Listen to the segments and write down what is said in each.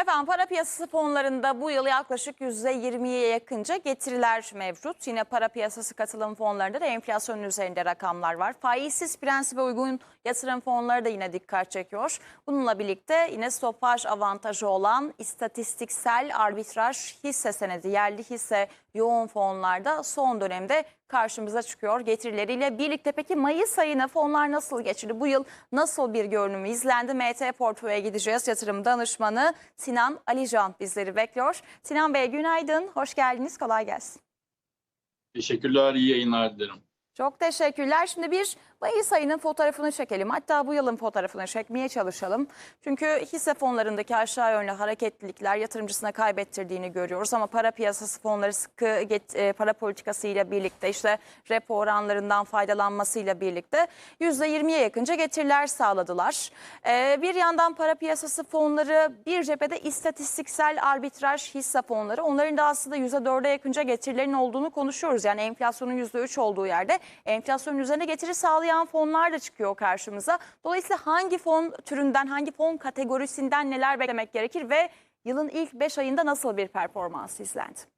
Efendim para piyasası fonlarında bu yıl yaklaşık %20'ye yakınca getiriler mevcut. Yine para piyasası katılım fonlarında da enflasyonun üzerinde rakamlar var. Faizsiz prensibe uygun yatırım fonları da yine dikkat çekiyor. Bununla birlikte yine stopaj avantajı olan istatistiksel arbitraj hisse senedi, yerli hisse yoğun fonlarda son dönemde karşımıza çıkıyor getirileriyle birlikte. Peki Mayıs ayına fonlar nasıl geçirdi? Bu yıl nasıl bir görünümü izlendi? MT Portföy'e gideceğiz. Yatırım danışmanı Sinan Alican bizleri bekliyor. Sinan Bey günaydın, hoş geldiniz, kolay gelsin. Teşekkürler, iyi yayınlar dilerim. Çok teşekkürler. Şimdi bir Mayıs ayının fotoğrafını çekelim. Hatta bu yılın fotoğrafını çekmeye çalışalım. Çünkü hisse fonlarındaki aşağı yönlü hareketlilikler yatırımcısına kaybettirdiğini görüyoruz. Ama para piyasası fonları sıkı get- e, para politikasıyla birlikte işte repo oranlarından faydalanmasıyla birlikte %20'ye yakınca getiriler sağladılar. Ee, bir yandan para piyasası fonları bir cephede istatistiksel arbitraj hisse fonları. Onların da aslında %4'e yakınca getirilerin olduğunu konuşuyoruz. Yani enflasyonun %3 olduğu yerde enflasyonun üzerine getiri sağlayan fonlar da çıkıyor karşımıza. Dolayısıyla hangi fon türünden, hangi fon kategorisinden neler beklemek gerekir ve yılın ilk 5 ayında nasıl bir performans izlendi?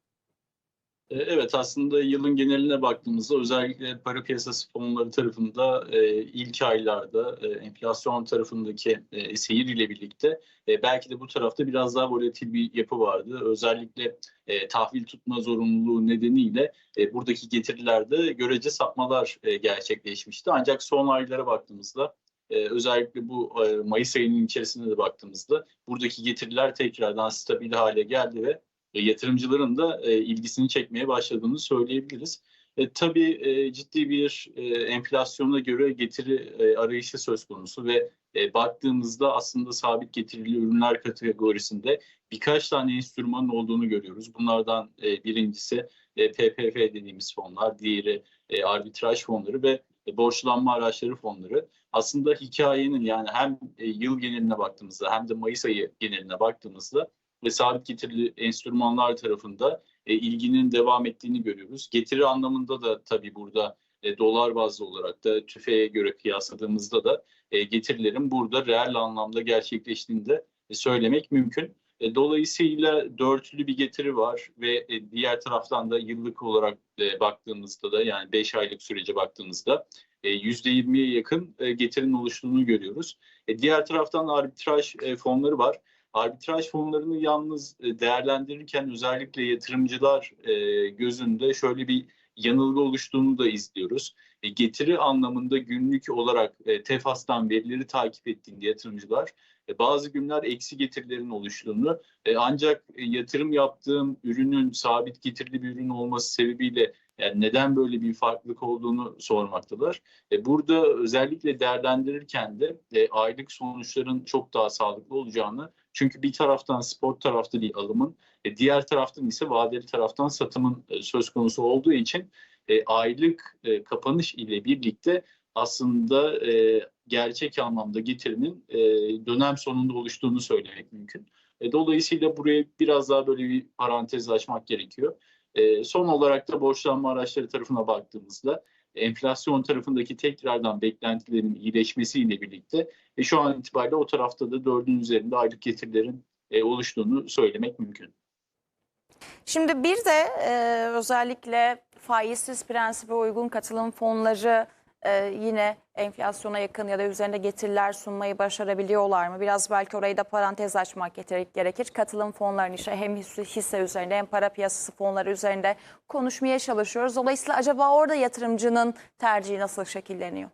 Ee, Evet aslında yılın geneline baktığımızda özellikle para piyasası fonları tarafında e, ilk aylarda e, enflasyon tarafındaki e, seyir ile birlikte e, belki de bu tarafta biraz daha volatil bir yapı vardı. Özellikle e, tahvil tutma zorunluluğu nedeniyle e, buradaki getirilerde görece sapmalar e, gerçekleşmişti. Ancak son aylara baktığımızda e, özellikle bu e, Mayıs ayının içerisinde de baktığımızda buradaki getiriler tekrardan stabil hale geldi ve e, yatırımcıların da e, ilgisini çekmeye başladığını söyleyebiliriz. E, tabii e, ciddi bir e, enflasyona göre getiri e, arayışı söz konusu ve e, baktığımızda aslında sabit getirili ürünler kategorisinde birkaç tane enstrümanın olduğunu görüyoruz. Bunlardan e, birincisi e, PPF dediğimiz fonlar, diğeri e, arbitraj fonları ve e, borçlanma araçları fonları. Aslında hikayenin yani hem e, yıl geneline baktığımızda hem de Mayıs ayı geneline baktığımızda ve sabit getirili enstrümanlar tarafında e, ilginin devam ettiğini görüyoruz. Getiri anlamında da tabii burada e, dolar bazlı olarak da tüfeğe göre kıyasladığımızda da e, getirilerin burada reel anlamda gerçekleştiğini de e, söylemek mümkün. E, dolayısıyla dörtlü bir getiri var ve e, diğer taraftan da yıllık olarak e, baktığımızda da yani 5 aylık sürece baktığımızda e, %20'ye yakın e, getirinin oluştuğunu görüyoruz. E, diğer taraftan arbitraj e, fonları var arbitraj fonlarını yalnız e, değerlendirirken özellikle yatırımcılar e, gözünde şöyle bir yanılgı oluştuğunu da izliyoruz. E, getiri anlamında günlük olarak TEFAS'tan verileri takip ettiğinde yatırımcılar bazı günler eksi getirilerin oluştuğunu e, ancak e, yatırım yaptığım ürünün sabit getirili bir ürün olması sebebiyle yani neden böyle bir farklılık olduğunu sormaktalar. E, burada özellikle değerlendirirken de e, aylık sonuçların çok daha sağlıklı olacağını çünkü bir taraftan spot tarafta bir alımın, e, diğer taraftan ise vadeli taraftan satımın e, söz konusu olduğu için e, aylık e, kapanış ile birlikte aslında e, gerçek anlamda getirinin e, dönem sonunda oluştuğunu söylemek mümkün. E, dolayısıyla buraya biraz daha böyle bir parantez açmak gerekiyor. E, son olarak da borçlanma araçları tarafına baktığımızda enflasyon tarafındaki tekrardan beklentilerin iyileşmesiyle birlikte e, şu an itibariyle o tarafta da dördün üzerinde aylık getirilerin e, oluştuğunu söylemek mümkün. Şimdi bir de e, özellikle faizsiz prensibe uygun katılım fonları e, yine enflasyona yakın ya da üzerinde getiriler sunmayı başarabiliyorlar mı? Biraz belki orayı da parantez açmak gerekir. Katılım fonlarının işte hem hisse üzerinde hem para piyasası fonları üzerinde konuşmaya çalışıyoruz. Dolayısıyla acaba orada yatırımcının tercihi nasıl şekilleniyor?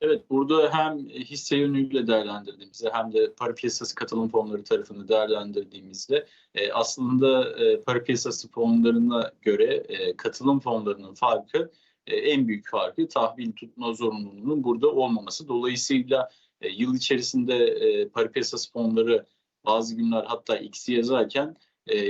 Evet burada hem hisse yönüyle değerlendirdiğimizde hem de para piyasası katılım fonları tarafını değerlendirdiğimizde e, aslında e, para piyasası fonlarına göre e, katılım fonlarının farkı e, en büyük farkı tahvil tutma zorunluluğunun burada olmaması. Dolayısıyla e, yıl içerisinde e, para piyasası fonları bazı günler hatta eksi yazarken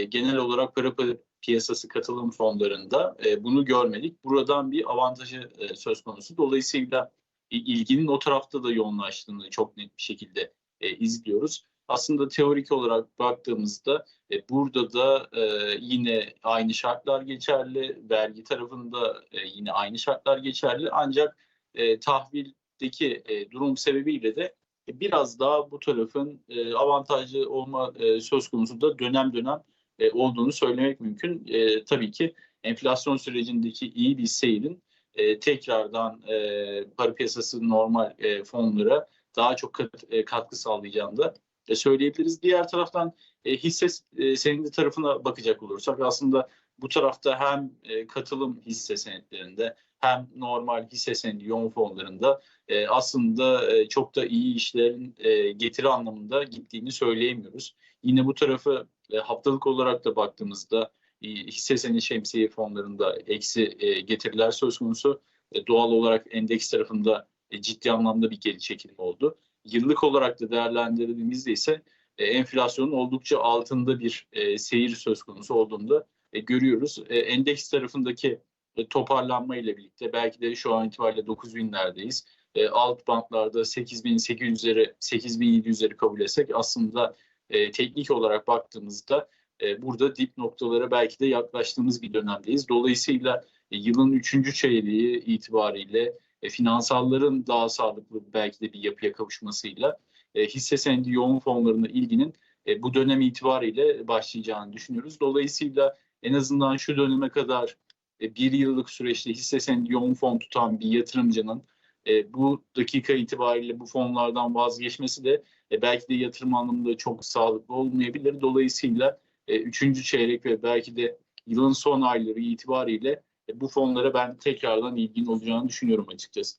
genel olarak para piyasası katılım fonlarında bunu görmedik. Buradan bir avantajı söz konusu. Dolayısıyla ilginin o tarafta da yoğunlaştığını çok net bir şekilde izliyoruz. Aslında teorik olarak baktığımızda e, burada da e, yine aynı şartlar geçerli, vergi tarafında e, yine aynı şartlar geçerli ancak e, tahvildeki e, durum sebebiyle de e, biraz daha bu tarafın e, avantajlı olma e, söz konusu da dönem dönem e, olduğunu söylemek mümkün. E, tabii ki enflasyon sürecindeki iyi bir seyrin e, tekrardan e, para piyasası normal e, fonlara daha çok kat, e, katkı sağlayacağını da e, söyleyebiliriz. Diğer taraftan e, hisse e, senedi tarafına bakacak olursak aslında bu tarafta hem e, katılım hisse senetlerinde hem normal hisse senedi yoğun fonlarında e, aslında e, çok da iyi işlerin e, getiri anlamında gittiğini söyleyemiyoruz. Yine bu tarafı e, haftalık olarak da baktığımızda e, hisse senedi şemsiye fonlarında eksi e, getiriler söz konusu. E, doğal olarak endeks tarafında e, ciddi anlamda bir geri çekilme oldu. Yıllık olarak da değerlendirdiğimizde ise e, enflasyonun oldukça altında bir e, seyir söz konusu olduğunu da e, görüyoruz. E, endeks tarafındaki e, toparlanma ile birlikte belki de şu an itibariyle 9000'lerdeyiz. E, alt bantlarda 8800'leri 8700'leri kabul etsek aslında e, teknik olarak baktığımızda e, burada dip noktalara belki de yaklaştığımız bir dönemdeyiz. Dolayısıyla e, yılın 3. çeyreği itibariyle e, finansalların daha sağlıklı belki de bir yapıya kavuşmasıyla e, hisse senedi yoğun fonlarına ilginin e, bu dönem itibariyle başlayacağını düşünüyoruz. Dolayısıyla en azından şu döneme kadar e, bir yıllık süreçte hisse senedi yoğun fon tutan bir yatırımcının e, bu dakika itibariyle bu fonlardan vazgeçmesi de e, belki de yatırım anlamında çok sağlıklı olmayabilir. Dolayısıyla e, üçüncü çeyrek ve belki de yılın son ayları itibariyle bu fonlara ben tekrardan ilgin olacağını düşünüyorum açıkçası.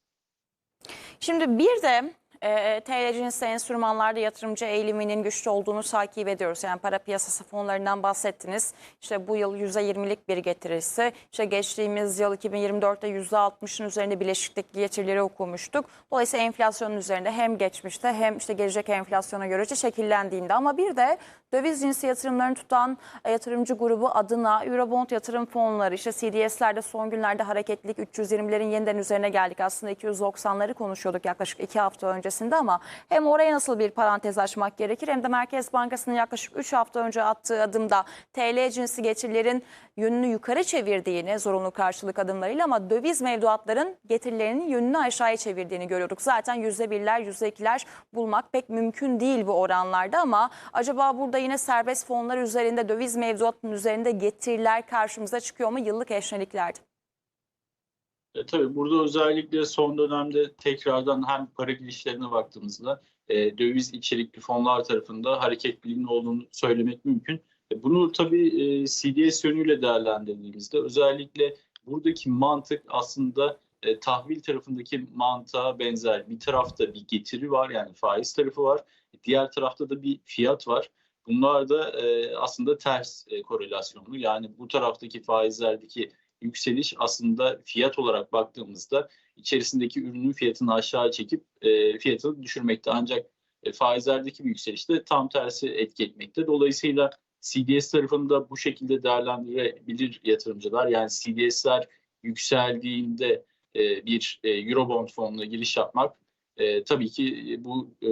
Şimdi bir de e, TL cinsi enstrümanlarda yatırımcı eğiliminin güçlü olduğunu takip ediyoruz. Yani para piyasası fonlarından bahsettiniz. İşte bu yıl %20'lik bir getirisi. İşte geçtiğimiz yıl 2024'te %60'ın üzerinde bileşikteki getirileri okumuştuk. Dolayısıyla enflasyonun üzerinde hem geçmişte hem işte gelecek enflasyona göre şekillendiğinde ama bir de döviz cinsi yatırımlarını tutan e, yatırımcı grubu adına Eurobond yatırım fonları işte CDS'lerde son günlerde hareketlilik 320'lerin yeniden üzerine geldik. Aslında 290'ları konuşuyorduk yaklaşık iki hafta öncesinde ama hem oraya nasıl bir parantez açmak gerekir hem de Merkez Bankası'nın yaklaşık 3 hafta önce attığı adımda TL cinsi getirilerin yönünü yukarı çevirdiğini zorunlu karşılık adımlarıyla ama döviz mevduatların getirilerinin yönünü aşağıya çevirdiğini görüyorduk. Zaten %1'ler %2'ler bulmak pek mümkün değil bu oranlarda ama acaba burada yine serbest fonlar üzerinde döviz mevduatının üzerinde getiriler karşımıza çıkıyor mu yıllık eşleniklerde? E, tabii burada özellikle son dönemde tekrardan hem para girişlerine baktığımızda e, döviz içerikli fonlar tarafında hareketliliğin olduğunu söylemek mümkün. E, bunu tabii e, CDS yönüyle değerlendirdiğimizde özellikle buradaki mantık aslında e, tahvil tarafındaki mantığa benzer. Bir tarafta bir getiri var yani faiz tarafı var. Diğer tarafta da bir fiyat var. Bunlar da e, aslında ters e, korelasyonlu. Yani bu taraftaki faizlerdeki yükseliş aslında fiyat olarak baktığımızda içerisindeki ürünün fiyatını aşağı çekip e, fiyatını düşürmekte. Ancak e, faizlerdeki bir yükseliş de tam tersi etki etmekte. Dolayısıyla CDS tarafında bu şekilde değerlendirebilir yatırımcılar. Yani CDS'ler yükseldiğinde e, bir e, Eurobond fonuna giriş yapmak e, tabii ki bu e,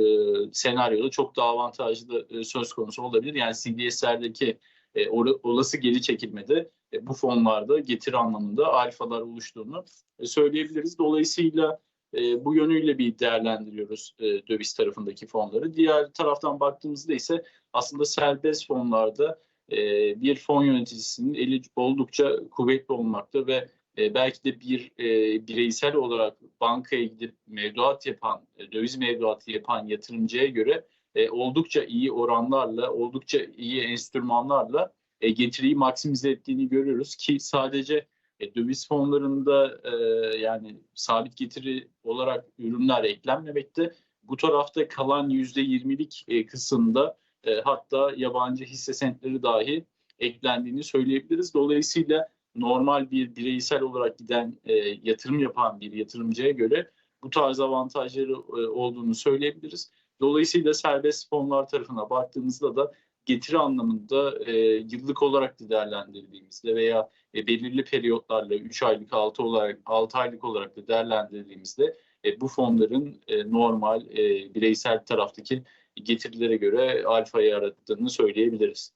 senaryoda çok daha avantajlı e, söz konusu olabilir. Yani CDS'lerdeki e, olası geri çekilmede e, bu fonlarda getiri anlamında alfalar oluştuğunu e, söyleyebiliriz. Dolayısıyla e, bu yönüyle bir değerlendiriyoruz e, döviz tarafındaki fonları. Diğer taraftan baktığımızda ise aslında serbest fonlarda e, bir fon yöneticisinin eli oldukça kuvvetli olmakta ve e, belki de bir e, bireysel olarak bankaya gidip mevduat yapan, e, döviz mevduatı yapan yatırımcıya göre e, oldukça iyi oranlarla, oldukça iyi enstrümanlarla e, getiriyi maksimize ettiğini görüyoruz ki sadece e, döviz fonlarında e, yani sabit getiri olarak ürünler eklenmemekte. Bu tarafta kalan %20'lik e, kısımda e, hatta yabancı hisse senetleri dahi eklendiğini söyleyebiliriz. Dolayısıyla normal bir bireysel olarak giden e, yatırım yapan bir yatırımcıya göre bu tarz avantajları e, olduğunu söyleyebiliriz. Dolayısıyla serbest fonlar tarafına baktığımızda da getiri anlamında e, yıllık olarak da değerlendirdiğimizde veya e, belirli periyotlarla 3 aylık 6 olarak 6 aylık olarak da değerlendirdiğimizde e, bu fonların e, normal e, bireysel taraftaki getirilere göre alfa yarattığını söyleyebiliriz.